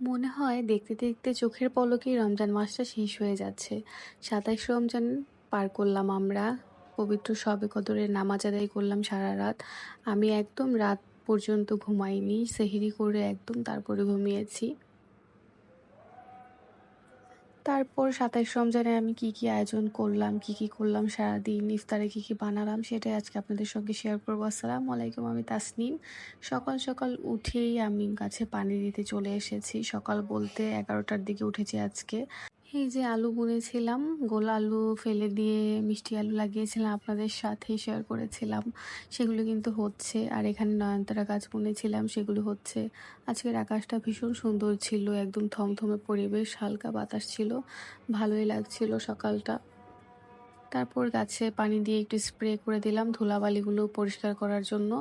মনে হয় দেখতে দেখতে চোখের পলকেই রমজান মাসটা শেষ হয়ে যাচ্ছে। সাতাইশ রমজান পার করলাম আমরা। পবিত্র সবে কদরের নামাজ আদায় করলাম সারা রাত। আমি একদম রাত পর্যন্ত ঘুমাইনি, সেহেরি করে একদম তারপরে ঘুমিয়েছি। তারপর সাতাইশ রমজানে আমি কি কি আয়োজন করলাম, কি কি করলাম, সারাদিন ইফতারে কি কি বানালাম সেটাই আজকে আপনাদের সঙ্গে শেয়ার করব। আসসালাম আলাইকুম, আমি তাসনিম। সকাল সকাল উঠেই আমি গাছে পানি দিতে চলে এসেছি। সকাল বলতে এগারোটার দিকে উঠেছি আজকে। এই যে আলু বুনেছিলাম, গোল আলু ফেলে দিয়ে মিষ্টি আলু লাগিয়েছিলাম আপনাদের সাথে শেয়ার করেছিলাম। সেগুলো কিন্তু হচ্ছে, আর এখানে নয়নতারা গাছ বুনেছিলাম, সেগুলো হচ্ছে। আজকের আকাশটা ভীষণ সুন্দর ছিল, একদম থমথমে পরিবেশ, হালকা বাতাস ছিল, ভালোই লাগছিল সকালটা। তারপর গাছে পানি দিয়ে একটু স্প্রে করে দিলাম ধুলাবালিগুলো পরিষ্কার করার জন্য।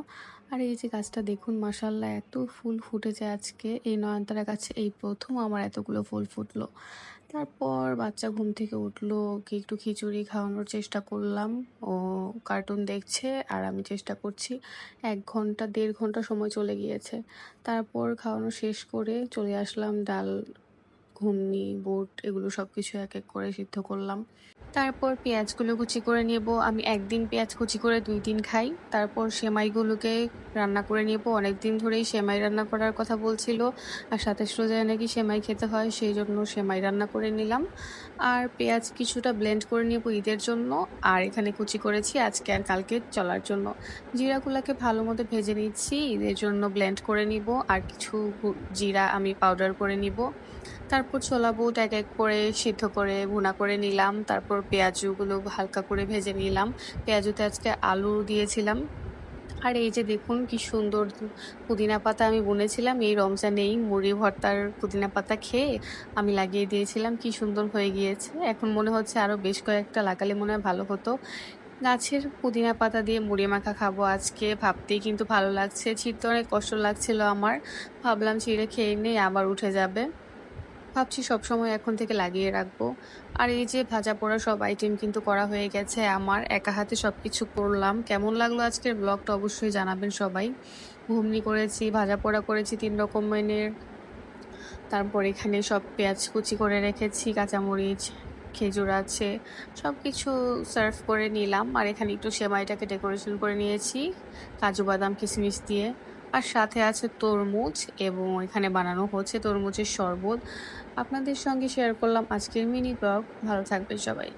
আর এই যে গাছটা দেখুন মাসাল্লাহ এত ফুল ফুটেছে আজকে। এই নয়নতারা গাছে এই প্রথম আমার এতগুলো ফুল ফুটলো। তারপর বাচ্চা ঘুম থেকে উঠল, ওকে একটু খিচুড়ি খাওয়ানোর চেষ্টা করলাম। ও কার্টুন দেখছে আর আমি চেষ্টা করছি, এক ঘণ্টা, দেড় ঘণ্টা সময় চলে গিয়েছে। তারপর খাওয়ানো শেষ করে চলে আসলাম, ডাল ঘুমনি বুট, এগুলো সব কিছু এক এক করে সিদ্ধ করলাম। তারপর পেঁয়াজগুলো কুচি করে নেব। আমি একদিন পেঁয়াজ কুচি করে দুই দিন খাই। তারপর সেমাইগুলোকে রান্না করে নেব। অনেক দিন ধরেই সেমাই রান্না করার কথা বলছিল। আর সাতাশ রোজায় নাকি সেমাই খেতে হয়, সেই জন্য সেমাই রান্না করে নিলাম। আর পেঁয়াজ কিছুটা ব্লেন্ড করে নেব ঈদের জন্য। আর এখানে কুচি করেছি আজকে আর কালকে চলার জন্য। জিরাগুলোকে ভালো মতো ভেজে নিচ্ছি। ঈদের জন্য ব্লেন্ড করে নিব। আর কিছু জিরা আমি পাউডার করে নিব। তারপর ছোলা বুট এক এক করে সিদ্ধ করে ভুনা করে নিলাম। তারপর পেঁয়াজগুলো হালকা করে ভেজে নিলাম। পেঁয়াজুতে আজকে আলু দিয়েছিলাম। আর এই যে দেখুন কি সুন্দর পুদিনা পাতা আমি বুনেছিলাম, এই রমজানেই মুড়ি ভর্তার পুদিনা পাতা খেয়ে আমি লাগিয়ে দিয়েছিলাম। কি সুন্দর হয়ে গিয়েছে। এখন মনে হচ্ছে আরও বেশ কয়েকটা লাগালে মনে হয় ভালো হতো। গাছের পুদিনা পাতা দিয়ে মুড়ি মাখা খাব আজকে। ভাবতেই কিন্তু ভালো লাগছে। ছিঁড়তে অনেক কষ্ট লাগছিল আমার। ভাবলাম ছিঁড়ে খেয়ে নেই, আবার উঠে যাবে। ভাবছি সবসময় এখন থেকে লাগিয়ে রাখব। আর এই যে ভাজা পোড়া সব আইটেম কিন্তু করা হয়ে গেছে আমার, একা হাতে সব কিছু করলাম। কেমন লাগল আজকের ব্লগটা অবশ্যই জানাবেন সবাই। ঘুমনি করেছি, ভাজা পোড়া করেছি তিন রকমের তারপর এখানে সব পেঁয়াজ কুচি করে রেখেছি, কাঁচামরিচ, খেজুর আছে সব কিছু সার্ভ করে নিলাম। আর এখানে একটু সেমাইটাকে ডেকোরেশন করে নিয়েছি, কাজু বাদাম, কিশমিশ দিয়ে। আর সাথে আছে তরমুজ এবং এখানে বানানো হচ্ছে তরমুজের শরবত। আপনাদের সঙ্গে শেয়ার করলাম আজকের মিনি ব্লগ ভালো থাকবেন সবাই।